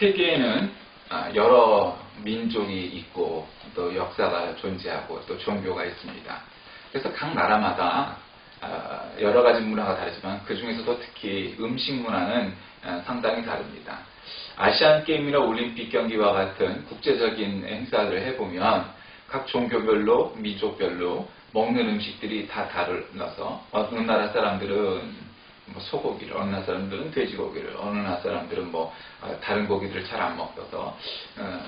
세계에는 아, 여러 민족이 있고 또 역사가 존재하고 또 종교가 있습니다. 그래서 각 나라마다 아, 여러 가지 문화가 다르지만 그 중에서도 특히 음식 문화는 아, 상당히 다릅니다. 아시안 게임이나 올림픽 경기와 같은 국제적인 행사를 해보면 각 종교별로 민족별로 먹는 음식들이 다 다르서 어느 나라 사람들은 뭐 소고기를, 어느 나라 사람들은 돼지고기를, 어느 나라 사람들은 뭐 어, 다른 고기들을 잘 안 먹어서 어,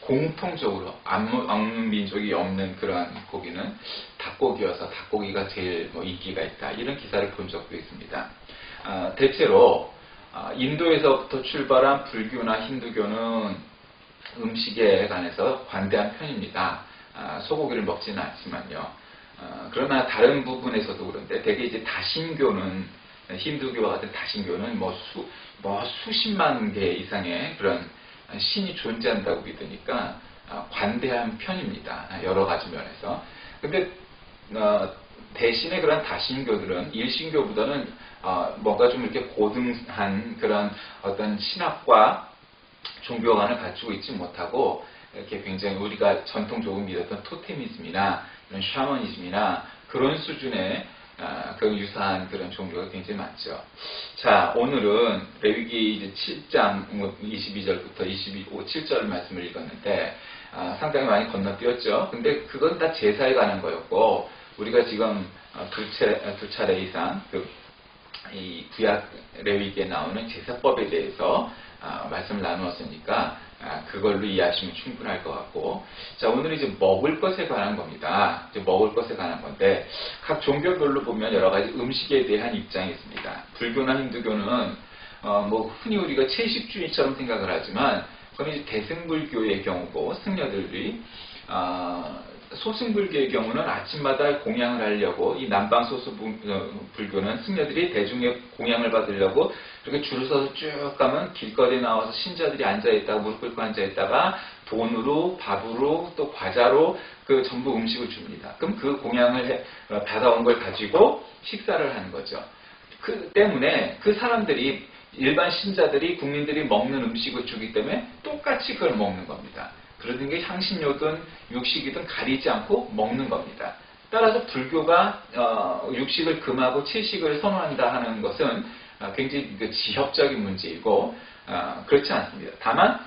공통적으로 안 먹는 민족이 없는 그러한 고기는 닭고기여서 닭고기가 제일 뭐 인기가 있다 이런 기사를 본 적도 있습니다. 아, 대체로 아, 인도에서부터 출발한 불교나 힌두교는 음식에 관해서 관대한 편입니다. 아, 소고기를 먹지는 않지만요. 아, 그러나 다른 부분에서도 그런데 대개 이제 다신교는 힌두교와 같은 다신교는 뭐 수, 뭐 수십만 개 이상의 그런 신이 존재한다고 믿으니까 아, 관대한 편입니다. 여러 가지 면에서. 근데 어, 대신에 그런 다신교들은 일신교보다는 어, 뭔가 좀 이렇게 고등한 그런 어떤 신학과 종교관을 갖추고 있지 못하고 이렇게 굉장히 우리가 전통적으로 믿었던 토테미즘이나 이런 샤머니즘이나 그런 수준의 아, 그 유사한 그런 종교가 굉장히 많죠. 자, 오늘은 레위기 이제 7장 22절부터 25, 7절 말씀을 읽었는데 아, 상당히 많이 건너뛰었죠. 근데 그건 다 제사에 관한 거였고 우리가 지금 어, 두, 차례, 두 차례 이상 그, 이 구약 레위기에 나오는 제사법에 대해서 아, 말씀을 나누었으니까 아, 그걸로 이해하시면 충분할 것 같고 자 오늘은 이제 먹을 것에 관한 겁니다. 이제 먹을 것에 관한 건데 각 종교별로 보면 여러 가지 음식에 대한 입장이 있습니다. 불교나 힌두교는 어, 뭐 흔히 우리가 채식주의처럼 생각을 하지만 그건 이제 대승불교의 경우고 승려들이 어, 소승불교의 경우는 아침마다 공양을 하려고 이 남방 소수 어, 불교는 승려들이 대중의 공양을 받으려고 이렇게 줄을 서서 쭉 가면 길거리에 나와서 신자들이 앉아있다가 무릎 꿇고 앉아있다가 돈으로 밥으로 또 과자로 그 전부 음식을 줍니다. 그럼 그 공양을 해- 어, 받아온 걸 가지고 식사를 하는 거죠. 그 때문에 그 사람들이 일반 신자들이 국민들이 먹는 음식을 주기 때문에 똑같이 그걸 먹는 겁니다. 그러는 게 향신료든 육식이든 가리지 않고 먹는 겁니다. 따라서 불교가 어, 육식을 금하고 채식을 선호한다 하는 것은 어, 굉장히 그 지역적인 문제이고 어, 그렇지 않습니다. 다만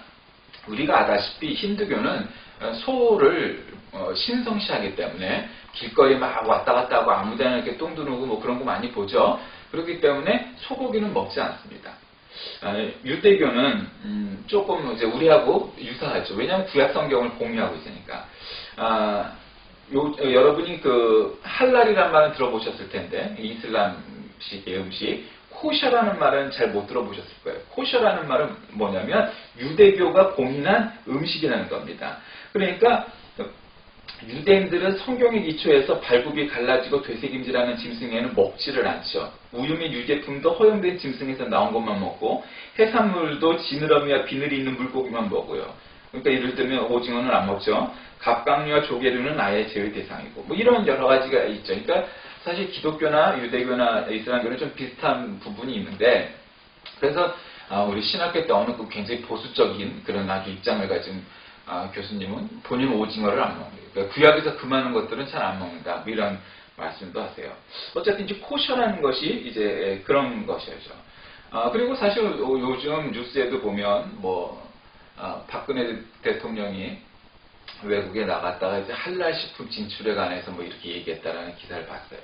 우리가 아다시피 힌두교는 어, 소를 어, 신성시하기 때문에 길거리 막 왔다 갔다 하고 아무데나 이렇게 똥 두르고 뭐 그런 거 많이 보죠. 그렇기 때문에 소고기는 먹지 않습니다. 아, 유대교는 음, 조금 이제 우리하고 유사하죠. 왜냐하면 구약 성경을 공유하고 있으니까. 아, 요- 어, 여러분이 그 할랄이라는 말은 들어보셨을 텐데 이슬람식의 음식 코셔라는 말은 잘 못 들어보셨을 거예요. 코셔라는 말은 뭐냐면 유대교가 공인한 음식이라는 겁니다. 그러니까 유대인들은 성경에 기초해서 발굽이 갈라지고 되새김질하는 짐승에는 먹지를 않죠. 우유 및 유제품도 허용된 짐승에서 나온 것만 먹고 해산물도 지느러미와 비늘이 있는 물고기만 먹어요. 그러니까 예를 들면 오징어는 안 먹죠. 갑각류와 조개류는 아예 제외 대상이고 뭐 이런 여러 가지가 있죠. 그러니까 사실 기독교나 유대교나 이슬람교는 좀 비슷한 부분이 있는데 그래서 아, 우리 신학교 때 어느 그 굉장히 보수적인 그런 아주 입장을 가진 아, 교수님은 본인 오징어를 안 먹는 거예요. 그러니까 구약에서 금하는 것들은 잘 안 먹는다. 뭐 이런 말씀도 하세요. 어쨌든 이제 코셔라는 것이 이제 그런 것이죠. 아, 그리고 사실 요- 요즘 뉴스에도 보면 뭐 아, 박근혜 대통령이 외국에 나갔다가 이제 할랄 식품 진출에 관해서 뭐 이렇게 얘기했다라는 기사를 봤어요.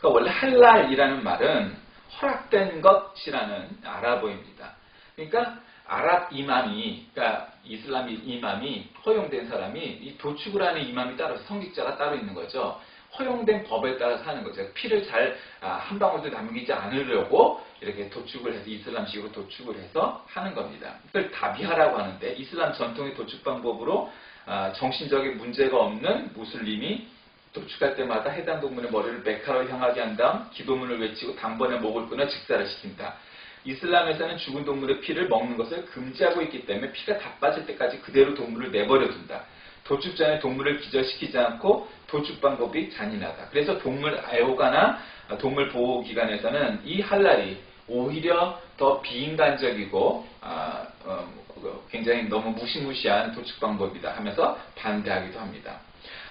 그러니까 원래 할랄이라는 말은 허락된 것이라는 아랍어입니다. 그러니까 아랍 이맘이, 그러니까 이슬람 이맘이 허용된 사람이 이 도축을 하는 이맘이 따로 성직자가 따로 있는 거죠. 허용된 법에 따라서 하는 거죠. 피를 잘 한 방울도 남기지 않으려고 이렇게 도축을 해서 이슬람식으로 도축을 해서 하는 겁니다. 그걸 다비하라고 하는데 이슬람 전통의 도축 방법으로 아, 정신적인 문제가 없는 무슬림이 도축할 때마다 해당 동물의 머리를 메카로 향하게 한 다음 기도문을 외치고 단번에 목을 끊어 직사를 시킨다. 이슬람에서는 죽은 동물의 피를 먹는 것을 금지하고 있기 때문에 피가 다 빠질 때까지 그대로 동물을 내버려 둔다. 도축 전에 동물을 기절시키지 않고 도축 방법이 잔인하다. 그래서 동물 애호가나 동물 보호 기관에서는 이 할랄이 오히려 더 비인간적이고 아, 어, 그 굉장히 너무 무시무시한 도축 방법이다 하면서 반대하기도 합니다.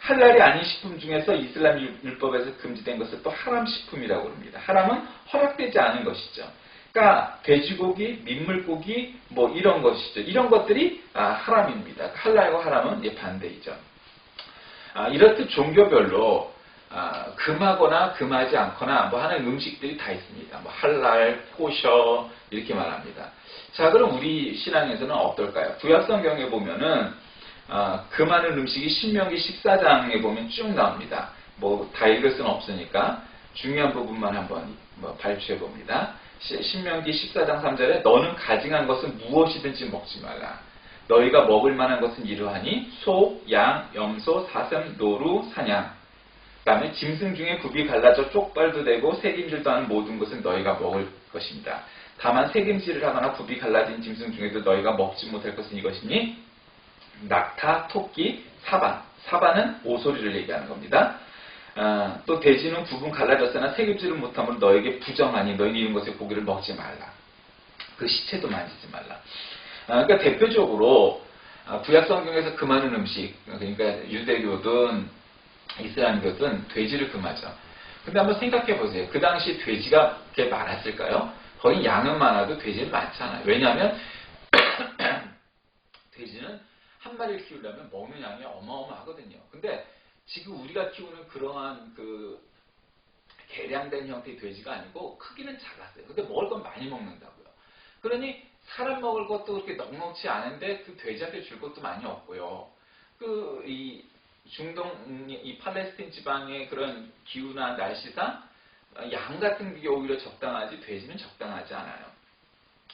할랄이 아닌 식품 중에서 이슬람 율- 율법에서 금지된 것을 또 하람 식품이라고 합니다. 하람은 허락되지 않은 것이죠. 그러니까 돼지고기, 민물고기 뭐 이런 것이죠. 이런 것들이 아, 하람입니다. 할랄과 하람은 예, 반대이죠. 아, 이렇듯 종교별로 아, 금하거나 금하지 않거나 뭐 하는 음식들이 다 있습니다. 뭐 할랄, 코셔 이렇게 말합니다. 자, 그럼 우리 신앙에서는 어떨까요? 구약성경에 보면은 아, 금하는 음식이 신명기 14장에 보면 쭉 나옵니다. 뭐 다 읽을 수는 없으니까 중요한 부분만 한번 뭐 발췌해 봅니다. 시- 신명기 14장 3절에 너는 가증한 것은 무엇이든지 먹지 말라. 너희가 먹을 만한 것은 이러하니 소, 양, 염소, 사슴, 노루, 사냥. 그 다음에 짐승 중에 굽이 갈라져 쪽발도 되고 새김질도 하는 모든 것은 너희가 먹을 것입니다. 다만 새김질을 하거나 굽이 갈라진 짐승 중에도 너희가 먹지 못할 것은 이것이니 낙타, 토끼, 사반. 사반은 오소리를 얘기하는 겁니다. 아, 또 돼지는 부분 갈라졌으나 새김질을 못하면 너에게 부정하니 너희는 이런 것의 고기를 먹지 말라. 그 시체도 만지지 말라. 아, 그러니까 대표적으로 아, 구약 성경에서 금하는 음식, 그러니까 유대교든 이슬람교든 돼지를 금하죠. 근데 한번 생각해 보세요. 그 당시 돼지가 그렇게 많았을까요? 거의 양은 많아도 돼지는 많잖아요. 왜냐하면 돼지는 한 마리를 키우려면 먹는 양이 어마어마하거든요. 근데 지금 우리가 키우는 그러한 그 개량된 형태의 돼지가 아니고 크기는 작았어요. 근데 먹을 건 많이 먹는다고요. 그러니 사람 먹을 것도 그렇게 넉넉치 않은데 그 돼지한테 줄 것도 많이 없고요. 그 이 중동 이 팔레스틴 지방의 그런 기후나 날씨상 양 같은 게 오히려 적당하지 돼지는 적당하지 않아요.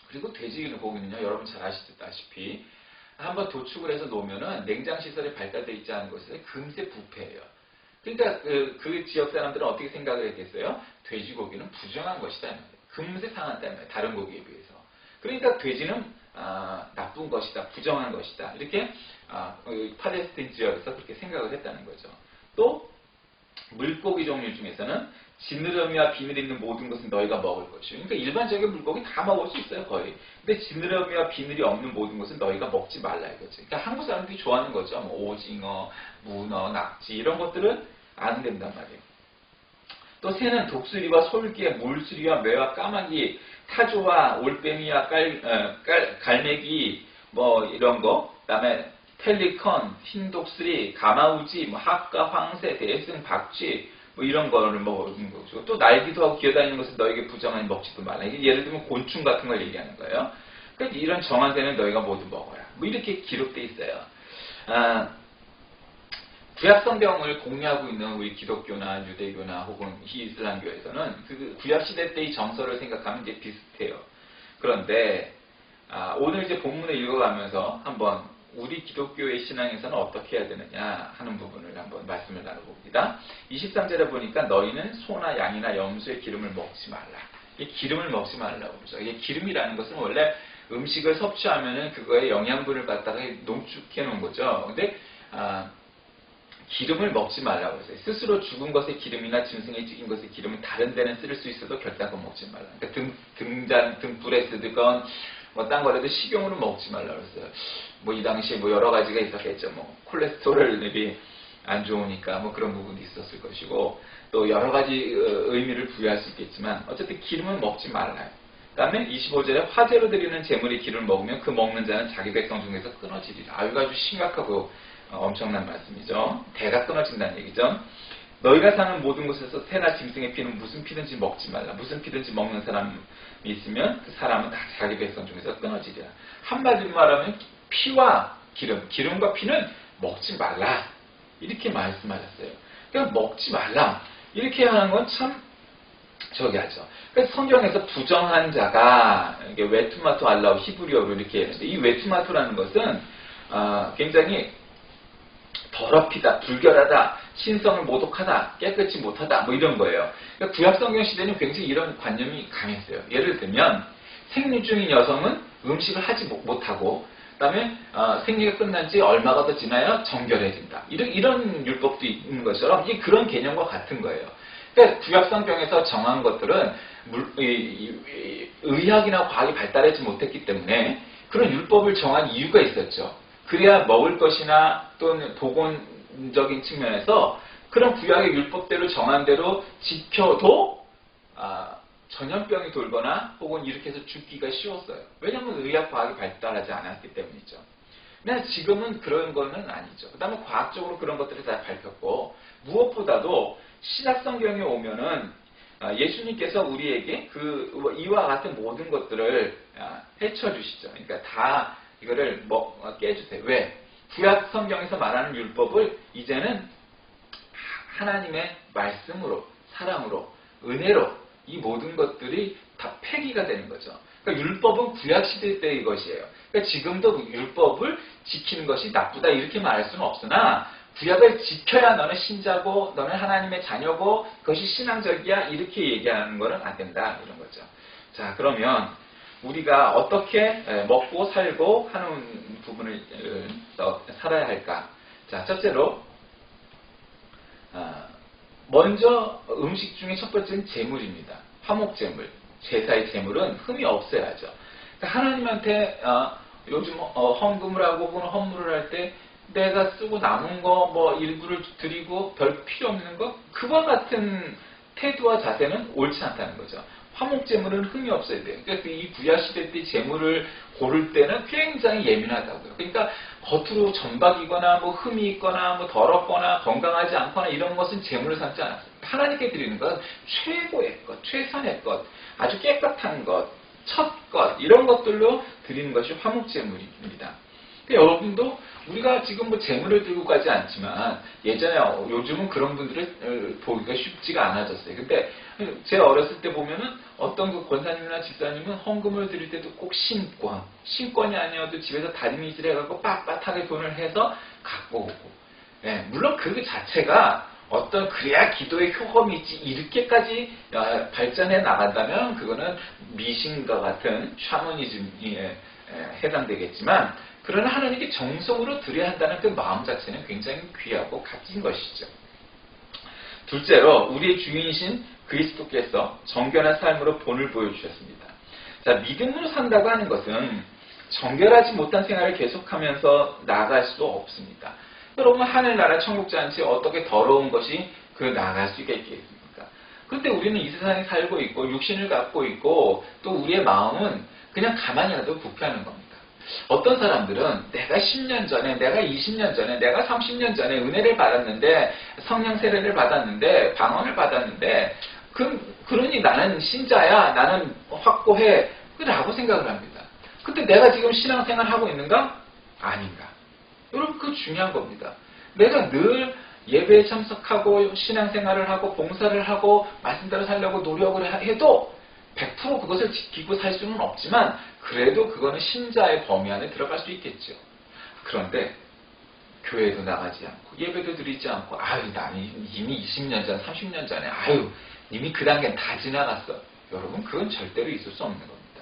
그리고 돼지는 고기는요 여러분 잘 아시다시피 한번 도축을 해서 놓으면은 냉장 시설이 발달되어 있지 않은 곳에서 금세 부패해요. 그러니까 그, 그 지역 사람들은 어떻게 생각을 했겠어요? 돼지고기는 부정한 것이다. 금세 상한다는 말이에요. 다른 고기에 비해서. 그러니까 돼지는 아, 나쁜 것이다, 부정한 것이다. 이렇게 아, 그 팔레스틴 지역에서 그렇게 생각을 했다는 거죠. 또 물고기 종류 중에서는 지느러미와 비늘 있는 모든 것은 너희가 먹을 것이요. 그러니까 일반적인 물고기 다 먹을 수 있어요, 거의. 근데 지느러미와 비늘이 없는 모든 것은 너희가 먹지 말라 이거죠. 그러니까 한국 사람들이 좋아하는 거죠. 뭐 오징어, 문어, 낙지 이런 것들은 안 된단 말이에요. 또 새는 독수리와 솔개, 물수리와 매와 까마귀, 타조와 올빼미와 깔, 어, 깔- 갈매기 뭐 이런 거, 그다음에 펠리컨, 흰 독수리, 가마우지, 뭐 학가, 황새, 대승, 박쥐 뭐 이런 거를 먹는 거죠. 또 날기도 하고 기어다니는 것을 너에게 부정하니 먹지도 말라. 이게 예를 들면 곤충 같은 걸 얘기하는 거예요. 그러니까 이런 정한 새는 너희가 모두 먹어라. 뭐 이렇게 기록돼 있어요. 아, 구약 성경을 공유하고 있는 우리 기독교나 유대교나 혹은 이슬람교에서는 그 구약 시대 때의 정서를 생각하면 이제 비슷해요. 그런데 아, 오늘 이제 본문을 읽어가면서 한번 우리 기독교의 신앙에서는 어떻게 해야 되느냐 하는 부분을 한번 말씀을 나눠봅니다. 23절에 보니까 너희는 소나 양이나 염소의 기름을 먹지 말라. 이 기름을 먹지 말라고 그러죠. 이게 기름이라는 것은 원래 음식을 섭취하면은 그거의 영양분을 갖다가 농축해 놓은 거죠. 근데 아, 기름을 먹지 말라고 했어요. 스스로 죽은 것의 기름이나 짐승의 튀긴 것의 기름은 다른 데는 쓸 수 있어도 결단코 먹지 말라. 그러니까 등, 등잔, 등불에 쓰든 뭐 딴 거라도 식용으로 먹지 말라고 했어요. 뭐 이 당시에 뭐 여러 가지가 있었겠죠. 뭐 콜레스테롤이 안 좋으니까 뭐 그런 부분도 있었을 것이고 또 여러 가지 어, 의미를 부여할 수 있겠지만 어쨌든 기름은 먹지 말라요. 그 다음에 25절에 화제로 드리는 재물의 기름을 먹으면 그 먹는 자는 자기 백성 중에서 끊어지리라. 아, 이거 아주 심각하고 어, 엄청난 말씀이죠. 대가 끊어진다는 얘기죠. 너희가 사는 모든 곳에서 새나 짐승의 피는 무슨 피든지 먹지 말라. 무슨 피든지 먹는 사람이 있으면 그 사람은 다 자기 백성 중에서 끊어지리라. 한마디로 말하면 피와 기름, 기름과 피는 먹지 말라. 이렇게 말씀하셨어요. 그러니까 먹지 말라. 이렇게 하는 건 참 저기 하죠. 그래서 성경에서 부정한 자가 이게 웨투마토 알라우 히브리어로 이렇게 했는데 이 웨투마토라는 것은 아, 굉장히 더럽히다, 불결하다, 신성을 모독하다, 깨끗이 못하다, 뭐 이런 거예요. 그러니까 구약 성경 시대는 굉장히 이런 관념이 강했어요. 예를 들면 생리 중인 여성은 음식을 하지 못- 못하고 그 다음에 어, 생리가 끝난 지 얼마가 더 지나야 정결해진다. 이런 이런 율법도 있는 것처럼 이 그런 개념과 같은 거예요. 그러니까 구약 성경에서 정한 것들은 물- 이- 이- 이- 의학이나 과학이 발달하지 못했기 때문에 그런 율법을 정한 이유가 있었죠. 그래야 먹을 것이나 또는 보건적인 측면에서 그런 구약의 율법대로 정한 대로 지켜도 아, 전염병이 돌거나 혹은 이렇게 해서 죽기가 쉬웠어요. 왜냐하면 의학 과학이 발달하지 않았기 때문이죠. 근데 지금은 그런 거는 아니죠. 그 다음에 과학적으로 그런 것들이 다 밝혔고 무엇보다도 신약 성경에 오면은 아, 예수님께서 우리에게 그 이와 같은 모든 것들을 아, 헤쳐 주시죠. 그러니까 다 이거를 뭐 어, 깨주세요. 왜? 구약 성경에서 말하는 율법을 이제는 하나님의 말씀으로 사랑으로 은혜로 이 모든 것들이 다 폐기가 되는 거죠. 그러니까 율법은 구약 시대 때의 것이에요. 그러니까 지금도 율법을 지키는 것이 나쁘다 이렇게 말할 수는 없으나 구약을 지켜야 너는 신자고 너는 하나님의 자녀고 그것이 신앙적이야 이렇게 얘기하는 것은 안 된다 이런 거죠. 자 그러면 우리가 어떻게 먹고 살고 하는 부분을 어, 살아야 할까? 자 첫째로 아, 먼저 음식 중에 첫 번째는 재물입니다. 화목재물, 제사의 재물은 흠이 없어야죠. 그러니까 하나님한테 어, 요즘 어, 헌금을 하고 혹은 헌물을 할 때 내가 쓰고 남은 거 뭐 일부를 드리고 별 필요 없는 거 그와 같은 태도와 자세는 옳지 않다는 거죠. 화목재물은 흠이 없어야 돼요. 그러니까 이 구야시대 때 재물을 고를 때는 굉장히 예민하다고요. 그러니까 겉으로 점박이거나 뭐 흠이 있거나 뭐 더럽거나 건강하지 않거나 이런 것은 재물을 삼지 않았습니다. 하나님께 드리는 것 최고의 것, 최선의 것, 아주 깨끗한 것, 첫 것, 이런 것들로 드리는 것이 화목재물입니다. 여러분도 우리가 지금 뭐 재물을 들고 가지 않지만 예전에 요즘은 그런 분들을 어, 보기가 쉽지가 않아졌어요. 근데 제가 어렸을 때 보면은 어떤 그 권사님이나 집사님은 헌금을 드릴 때도 꼭 신권, 신권이 아니어도 집에서 다리미질 해갖고 빳빳하게 돈을 해서 갖고 오고. 예, 물론 그 자체가 어떤 그래야 기도의 효험이 있지 이렇게까지 어, 발전해 나간다면 그거는 미신과 같은 샤머니즘에 해당되겠지만 그러나 하나님께 정성으로 드려야 한다는 그 마음 자체는 굉장히 귀하고 값진 것이죠. 둘째로 우리의 주인이신 그리스도께서 정결한 삶으로 본을 보여주셨습니다. 자, 믿음으로 산다고 하는 것은 정결하지 못한 생활을 계속하면서 나아갈 수 없습니다. 여러분 하늘나라 천국잔치 어떻게 더러운 것이 그 나아갈 수 있겠습니까? 그런데 우리는 이 세상에 살고 있고 육신을 갖고 있고 또 우리의 마음은 그냥 가만히라도 부패하는 겁니다. 어떤 사람들은 내가 10년 전에, 내가 20년 전에, 내가 30년 전에 은혜를 받았는데, 성령 세례를 받았는데, 방언을 받았는데, 그, 그러니 나는 신자야, 나는 확고해, 라고 생각을 합니다. 근데 내가 지금 신앙생활 하고 있는가? 아닌가. 여러분, 그 중요한 겁니다. 내가 늘 예배에 참석하고 신앙생활을 하고 봉사를 하고 말씀대로 살려고 노력을 해도 100% 그것을 지키고 살 수는 없지만 그래도 그거는 신자의 범위 안에 들어갈 수 있겠죠. 그런데 교회도 나가지 않고 예배도 드리지 않고 아유 나는 이미 20년 전, 30년 전에 아유 이미 그 단계는 다 지나갔어. 여러분 그건 절대로 있을 수 없는 겁니다.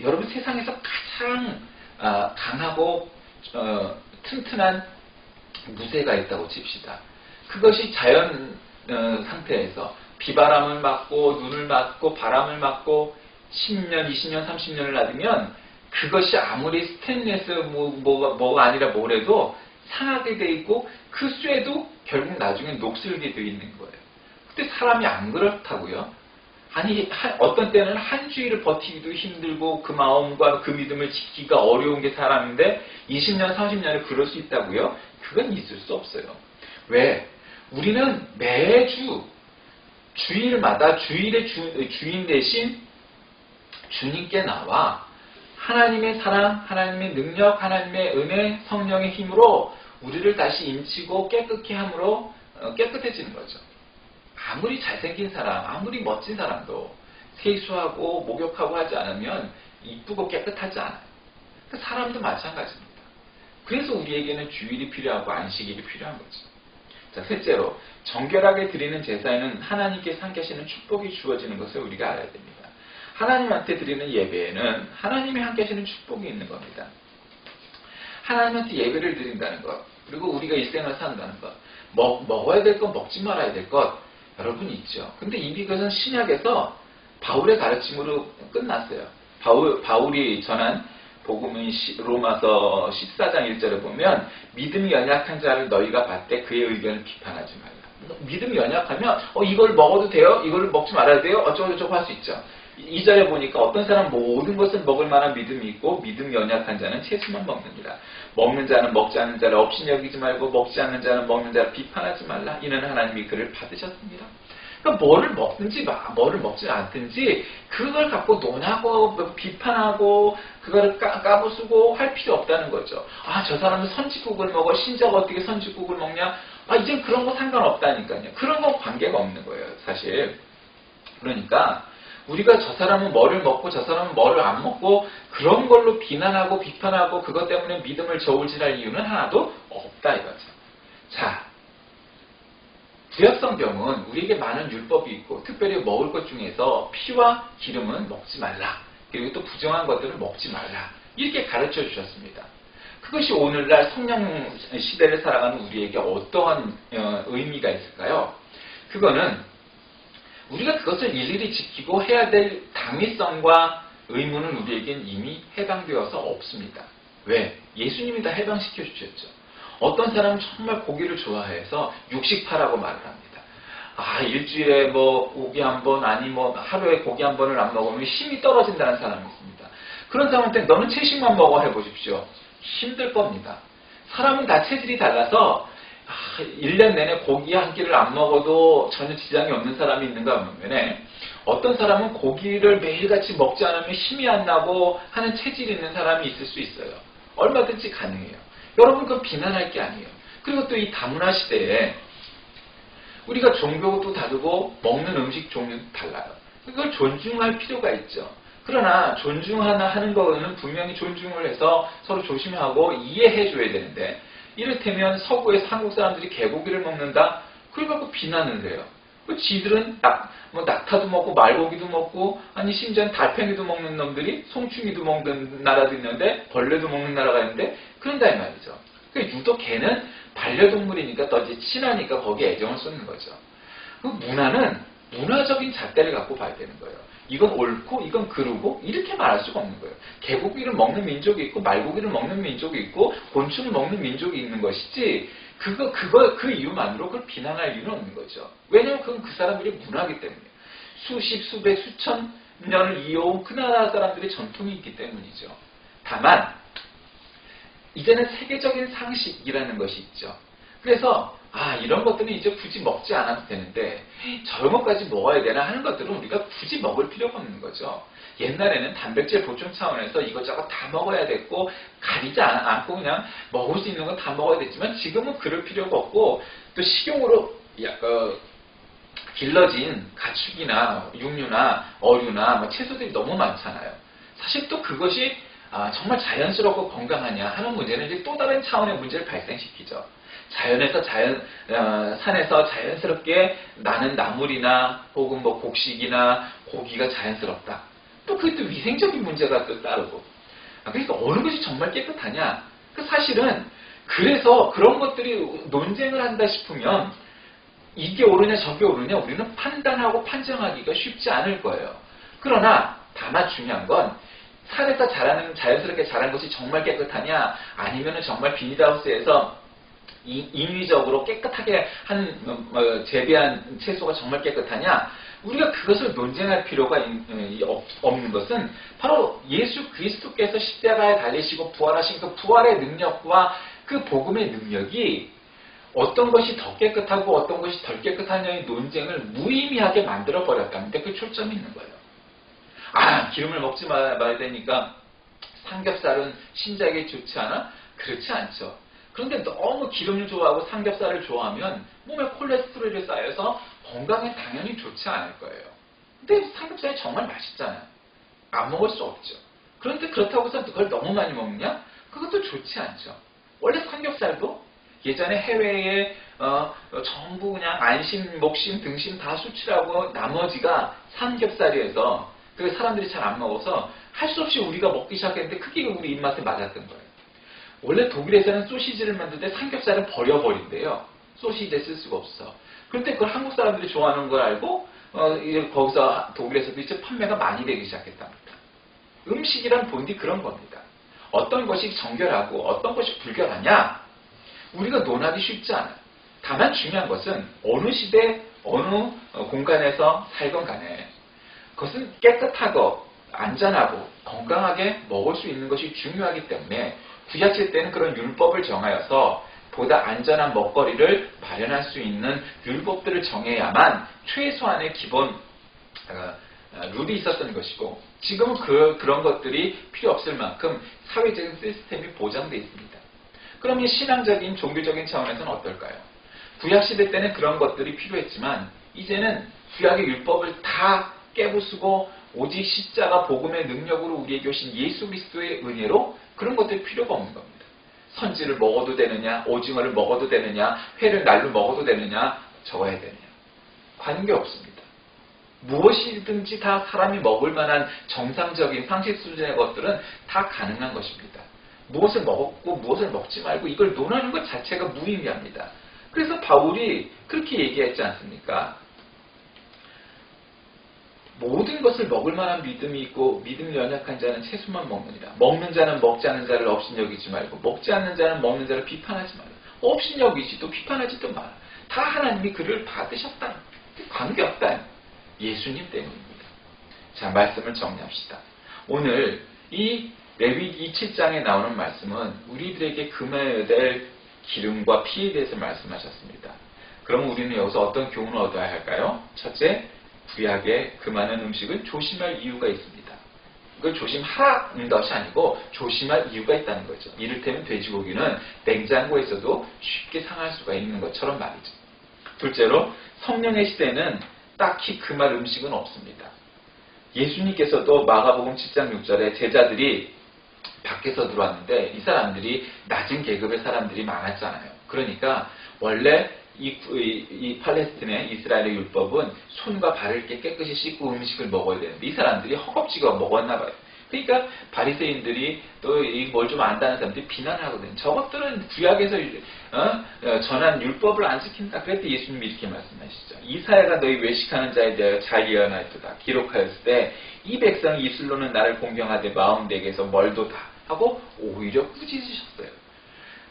여러분 세상에서 가장 어, 강하고 어, 튼튼한 무쇠가 있다고 칩시다. 그것이 자연 어, 상태에서 비바람을 맞고 눈을 맞고 바람을 맞고 10년, 20년, 30년을 놔두면 그것이 아무리 스테인레스 뭐, 뭐가, 뭐가 아니라 뭐래도 상하게 돼 있고 그 쇠도 결국 나중에 녹슬게 돼 있는 거예요. 근데 사람이 안 그렇다고요. 아니 어떤 때는 한 주일을 버티기도 힘들고 그 마음과 그 믿음을 지키기가 어려운 게 사람인데 20년, 30년을 그럴 수 있다고요? 그건 있을 수 없어요. 왜? 우리는 매주 주일마다 주일의 주, 주인 대신 주님께 나와 하나님의 사랑, 하나님의 능력, 하나님의 은혜, 성령의 힘으로 우리를 다시 인치고 깨끗게 함으로 어, 깨끗해지는 거죠. 아무리 잘생긴 사람, 아무리 멋진 사람도 세수하고 목욕하고 하지 않으면 이쁘고 깨끗하지 않아요. 그 사람도 마찬가지입니다. 그래서 우리에게는 주일이 필요하고 안식일이 필요한 거죠. 자, 셋째로 정결하게 드리는 제사에는 하나님께 상계하시는 축복이 주어지는 것을 우리가 알아야 됩니다. 하나님한테 드리는 예배에는 하나님이 함께 하시는 축복이 있는 겁니다. 하나님한테 예배를 드린다는 것, 그리고 우리가 일생을 산다는 것, 먹, 먹어야 될 것, 먹지 말아야 될 것, 여러분 있죠. 근데 이미 그것은 신약에서 바울의 가르침으로 끝났어요. 바울, 바울이 전한 복음은 시- 로마서 14장 1절에 보면 믿음이 연약한 자를 너희가 봤대 그의 의견을 비판하지 말라. 믿음이 연약하면 어 이걸 먹어도 돼요? 이걸 먹지 말아야 돼요? 어쩌고 저쩌고 할 수 있죠. 이 절에 보니까 어떤 사람 모든 것을 먹을 만한 믿음이 있고 믿음이 연약한 자는 채소만 먹느니라. 먹는 자는 먹지 않는 자를 없이 여기지 말고 먹지 않는 자는 먹는 자를 비판하지 말라. 이는 하나님이 그를 받으셨습니다. 그러니까 뭐를 먹든지 마, 뭐를 먹지 않든지 그걸 갖고 논하고 뭐 비판하고 그거를 까, 까부수고 할 필요 없다는 거죠. 아 저 사람은 선지국을 먹어 신자가 어떻게 선지국을 먹냐? 아 이젠 그런 거 상관없다니까요. 그런 건 관계가 없는 거예요 사실. 그러니까 우리가 저 사람은 뭐를 먹고 저 사람은 뭐를 안 먹고 그런 걸로 비난하고 비판하고 그것 때문에 믿음을 저울질할 이유는 하나도 없다 이거죠. 자, 구약성경은 우리에게 많은 율법이 있고 특별히 먹을 것 중에서 피와 기름은 먹지 말라. 그리고 또 부정한 것들은 먹지 말라. 이렇게 가르쳐 주셨습니다. 그것이 오늘날 성령 시대를 살아가는 우리에게 어떠한 어, 의미가 있을까요? 그거는 우리가 그것을 일일이 지키고 해야 될 당위성과 의무는 우리에겐 이미 해당되어서 없습니다. 왜? 예수님이 다 해방시켜 주셨죠. 어떤 사람은 정말 고기를 좋아해서 육식파라고 말을 합니다. 아, 일주일에 뭐 고기 한 번, 아니 뭐 하루에 고기 한 번을 안 먹으면 힘이 떨어진다는 사람이 있습니다. 그런 사람한테 너는 채식만 먹어 해보십시오. 힘들 겁니다. 사람은 다 체질이 달라서 아, 1년 내내 고기 한 끼를 안 먹어도 전혀 지장이 없는 사람이 있는가 하면 어떤 사람은 고기를 매일같이 먹지 않으면 힘이 안 나고 하는 체질이 있는 사람이 있을 수 있어요. 얼마든지 가능해요. 여러분 그건 비난할 게 아니에요. 그리고 또 이 다문화 시대에 우리가 종교도 다르고 먹는 음식 종류도 달라요. 그걸 존중할 필요가 있죠. 그러나 존중하나 하는 거는 분명히 존중을 해서 서로 조심하고 이해해 줘야 되는데 이를테면 서구에서 한국 사람들이 개고기를 먹는다? 그걸 갖고 비난을 해요. 그 지들은 낙, 뭐 낙타도 먹고 말고기도 먹고 아니 심지어 달팽이도 먹는 놈들이 송충이도 먹는 나라도 있는데 벌레도 먹는 나라가 있는데 그런다 이 말이죠. 그 유독 개는 반려동물이니까 더 이제 친하니까 거기에 애정을 쏟는 거죠. 그 문화는 문화적인 잣대를 갖고 봐야 되는 거예요. 이건 옳고 이건 그르고 이렇게 말할 수가 없는 거예요. 개고기를 먹는 민족이 있고 말고기를 먹는 민족이 있고 곤충을 먹는 민족이 있는 것이지 그거 그거 그 이유만으로 그걸 비난할 이유는 없는 거죠. 왜냐하면 그건 그 사람들의 문화기 때문에 수십 수백 수천 년을 이어온 그 나라 사람들의 전통이 있기 때문이죠. 다만 이제는 세계적인 상식이라는 것이 있죠. 그래서 아 이런 것들은 이제 굳이 먹지 않아도 되는데 저런 것까지 먹어야 되나 하는 것들은 우리가 굳이 먹을 필요가 없는 거죠. 옛날에는 단백질 보충 차원에서 이것저것 다 먹어야 됐고 가리지 않- 않고 그냥 먹을 수 있는 건 다 먹어야 됐지만 지금은 그럴 필요가 없고 또 식용으로 약간 길러진 가축이나 육류나 어류나 뭐 채소들이 너무 많잖아요. 사실 또 그것이 아, 정말 자연스럽고 건강하냐 하는 문제는 이제 또 다른 차원의 문제를 발생시키죠. 자연에서 자연 어, 산에서 자연스럽게 나는 나물이나 혹은 뭐 곡식이나 고기가 자연스럽다. 또 그게 또 위생적인 문제가 또 따르고. 아, 그러니까 어느 것이 정말 깨끗하냐? 그 사실은 그래서 그런 것들이 논쟁을 한다 싶으면 이게 옳으냐 저게 옳으냐 우리는 판단하고 판정하기가 쉽지 않을 거예요. 그러나 다만 중요한 건 산에서 자라는 자연스럽게 자란 것이 정말 깨끗하냐 아니면은 정말 비닐하우스에서 이- 인위적으로 깨끗하게 한 어, 어, 재배한 채소가 정말 깨끗하냐 우리가 그것을 논쟁할 필요가 없- 없는 것은 바로 예수 그리스도께서 십자가에 달리시고 부활하신 그 부활의 능력과 그 복음의 능력이 어떤 것이 더 깨끗하고 어떤 것이 덜 깨끗하냐의 논쟁을 무의미하게 만들어 버렸다는데 그 초점이 있는 거예요. 아 기름을 먹지 마- 말아야 되니까 삼겹살은 신장에 좋지 않아? 그렇지 않죠. 그런데 너무 기름을 좋아하고 삼겹살을 좋아하면 몸에 콜레스테롤이 쌓여서 건강에 당연히 좋지 않을 거예요. 근데 삼겹살이 정말 맛있잖아요. 안 먹을 수 없죠. 그런데 그렇다고 해서 그걸 너무 많이 먹느냐? 그것도 좋지 않죠. 원래 삼겹살도 예전에 해외에 어, 어, 전부 그냥 안심, 목심, 등심 다 수출하고 나머지가 삼겹살이어서 그 사람들이 잘 안 먹어서 할 수 없이 우리가 먹기 시작했는데 그게 우리 입맛에 맞았던 거예요. 원래 독일에서는 소시지를 만들 때 삼겹살은 버려버린대요. 소시지에 쓸 수가 없어. 그런데 그걸 한국 사람들이 좋아하는 걸 알고 어, 이제 거기서 독일에서도 이제 판매가 많이 되기 시작했답니다. 음식이란 본디 그런 겁니다. 어떤 것이 정결하고 어떤 것이 불결하냐? 우리가 논하기 쉽지 않아요. 다만 중요한 것은 어느 시대, 어느 어, 공간에서 살건 간에 그것은 깨끗하고 안전하고 건강하게 먹을 수 있는 것이 중요하기 때문에 구약실 때는 그런 율법을 정하여서 보다 안전한 먹거리를 마련할 수 있는 율법들을 정해야만 최소한의 기본 어, 어, 룰이 있었던 것이고 지금은 그, 그런 것들이 필요 없을 만큼 사회적인 시스템이 보장되어 있습니다. 이 신앙적인 종교적인 차원에서는 어떨까요? 구약 시대 때는 그런 것들이 필요했지만 이제는 구약의 율법을 다 깨부수고 오직 십자가 복음의 능력으로 우리에게 오신 예수 그리스도의 은혜로 그런 것들이 필요가 없는 겁니다. 선지를 먹어도 되느냐, 오징어를 먹어도 되느냐, 회를 날로 먹어도 되느냐, 적어야 되느냐. 관계 없습니다. 무엇이든지 다 사람이 먹을 만한 정상적인 상식 수준의 것들은 다 가능한 것입니다. 무엇을 먹고 무엇을 먹지 말고 이걸 논하는 것 자체가 무의미합니다. 그래서 바울이 그렇게 얘기했지 않습니까? 모든 것을 먹을 만한 믿음이 있고 믿음이 연약한 자는 채소만 먹느니라. 먹는 자는 먹지 않는 자를 업신여기지 말고 먹지 않는 자는 먹는 자를 비판하지 말라. 업신여기지도 비판하지도 마라. 다 하나님이 그를 받으셨다. 관계없다. 예수님 때문입니다. 자, 말씀을 정리합시다. 오늘 이 레위기 7장에 나오는 말씀은 우리들에게 금해야 될 기름과 피에 대해서 말씀하셨습니다. 그럼 우리는 여기서 어떤 교훈을 얻어야 할까요? 첫째, 구약의 그 많은 음식은 조심할 이유가 있습니다. 그걸 조심하는 것이 아니고 조심할 이유가 있다는 거죠. 이를테면 돼지고기는 냉장고에서도 쉽게 상할 수가 있는 것처럼 말이죠. 둘째로 성령의 시대는 딱히 그 말 음식은 없습니다. 예수님께서도 마가복음 7장 6절에 제자들이 밖에서 들어왔는데 이 사람들이 낮은 계급의 사람들이 많았잖아요. 그러니까 원래 이, 이, 이 팔레스틴의 이스라엘의 율법은 손과 발을 깨끗이 씻고 음식을 먹어야 되는데 이 사람들이 허겁지겁 먹었나 봐요. 그러니까 바리새인들이 또 뭘 좀 안다는 사람들이 비난하거든요. 저것들은 구약에서 어? 어, 전한 율법을 안 지킨다. 그랬더니 예수님이 이렇게 말씀하시죠. 이사야가 너희 외식하는 자에 대하여 잘 예언하였다. 기록하였을 때 이 백성이 입술로는 나를 공경하되 마음 내게서 멀도다 하고 오히려 꾸짖으셨어요.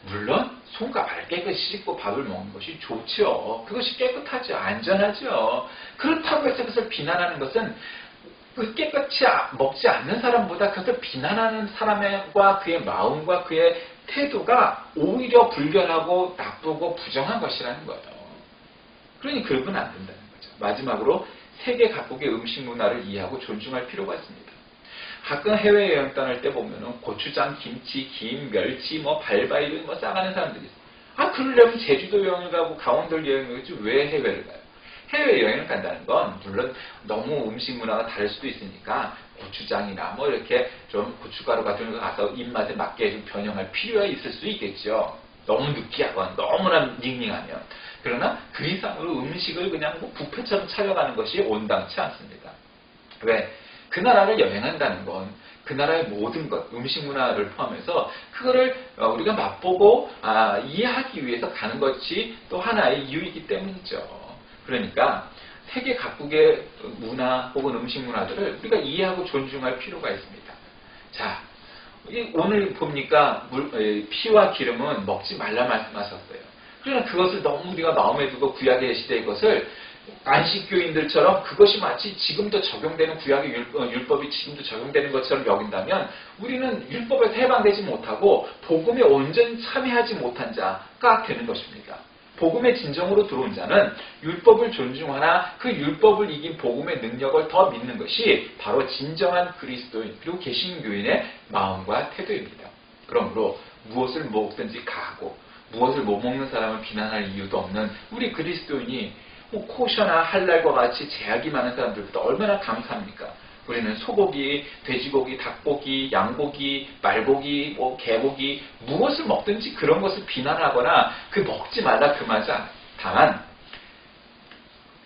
물론 손과 발을 깨끗이 씻고 밥을 먹는 것이 좋죠. 그것이 깨끗하죠. 안전하죠. 그렇다고 해서 그것을 비난하는 것은 그 깨끗이 아- 먹지 않는 사람보다 그것을 비난하는 사람과 그의 마음과 그의 태도가 오히려 불결하고 나쁘고 부정한 것이라는 거예요. 그러니 그러면 안 된다는 거죠. 마지막으로 세계 각국의 음식 문화를 이해하고 존중할 필요가 있습니다. 가끔 해외 여행 떠날 때 보면은 고추장, 김치, 김, 멸치, 뭐 발바이 뭐 싸가는 사람들이 있어요. 아 그러려면 제주도 여행을 가고 강원도 여행을 가지 왜 해외를 가요? 해외 여행을 간다는 건 물론 너무 음식 문화가 다를 수도 있으니까 고추장이나 뭐 이렇게 좀 고춧가루 같은 거 가서 입맛에 맞게 좀 변형할 필요가 있을 수 있겠죠. 너무 느끼하거나 너무나 닝닝하면 그러나 그 이상으로 음식을 그냥 뭐 뷔페처럼 차려가는 것이 온당치 않습니다. 왜? 그 나라를 여행한다는 건 그 나라의 모든 것, 음식 문화를 포함해서 그거를 어, 우리가 맛보고 아, 이해하기 위해서 가는 것이 또 하나의 이유이기 때문이죠. 그러니까 세계 각국의 문화 혹은 음식 문화들을 우리가 이해하고 존중할 필요가 있습니다. 자, 이 오늘 보니까 물, 에, 피와 기름은 먹지 말라 말씀하셨어요. 그러나 그것을 너무 우리가 마음에 두고 구약의 시대의 것을 안식교인들처럼 그것이 마치 지금도 적용되는 구약의 율, 어, 율법 이 지금도 적용되는 것처럼 여긴다면 우리는 율법에서 해방되지 못하고 복음에 온전히 참여하지 못한 자가 되는 것입니다. 복음의 진정으로 들어온 자는 율법을 존중하나 그 율법을 이긴 복음의 능력을 더 믿는 것이 바로 진정한 그리스도인 그리고 개신교인의 마음과 태도입니다. 그러므로 무엇을 먹든지 가하고 무엇을 못 먹는 사람을 비난할 이유도 없는 우리 그리스도인이 뭐 코셔나 할랄과 같이 제약이 많은 사람들보다 얼마나 감사합니까? 우리는 소고기, 돼지고기, 닭고기, 양고기, 말고기, 뭐 개고기 무엇을 먹든지 그런 것을 비난하거나 그 먹지 말라 금하자. 다만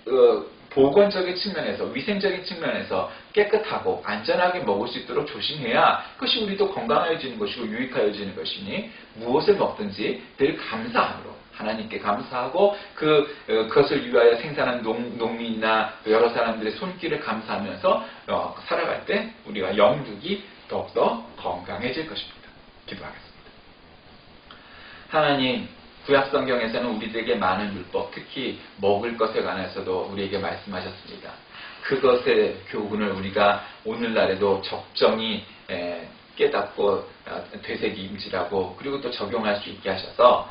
어, 보건적인 측면에서 위생적인 측면에서 깨끗하고 안전하게 먹을 수 있도록 조심해야 그것이 우리도 건강해지는 것이고 유익하여지는 것이니 무엇을 먹든지 늘 감사함으로 하나님께 감사하고 그 어, 그것을 위하여 생산한 농, 농민이나 여러 사람들의 손길을 감사하면서 어, 살아갈 때 우리가 영육이 더욱더 건강해질 것입니다. 기도하겠습니다. 하나님, 구약 성경에서는 우리들에게 많은 율법, 특히 먹을 것에 관해서도 우리에게 말씀하셨습니다. 그것의 교훈을 우리가 오늘날에도 적정히 에, 깨닫고 어, 되새김질하고 그리고 또 적용할 수 있게 하셔서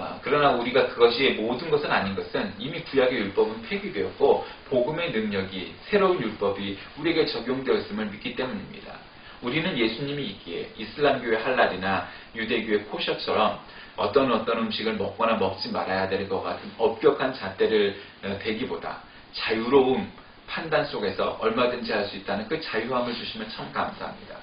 어, 그러나 우리가 그것이 모든 것은 아닌 것은 이미 구약의 율법은 폐기되었고 복음의 능력이 새로운 율법이 우리에게 적용되었음을 믿기 때문입니다. 우리는 예수님이 있기에 이슬람교의 할랄이나 유대교의 코셔처럼 어떤 어떤 음식을 먹거나 먹지 말아야 될 것 같은 엄격한 잣대를 어, 대기보다 자유로움 판단 속에서 얼마든지 할 수 있다는 그 자유함을 주시면 참 감사합니다.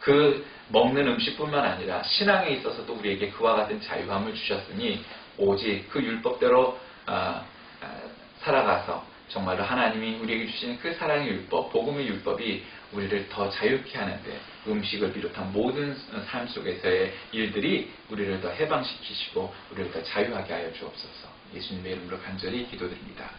그 먹는 음식뿐만 아니라 신앙에 있어서도 우리에게 그와 같은 자유함을 주셨으니 오직 그 율법대로 아, 아, 살아가서 정말로 하나님이 우리에게 주시는 그 사랑의 율법, 복음의 율법이 우리를 더 자유케 하는데 음식을 비롯한 모든 삶 속에서의 일들이 우리를 더 해방시키시고 우리를 더 자유하게 하여 주옵소서. 예수님의 이름으로 간절히 기도드립니다.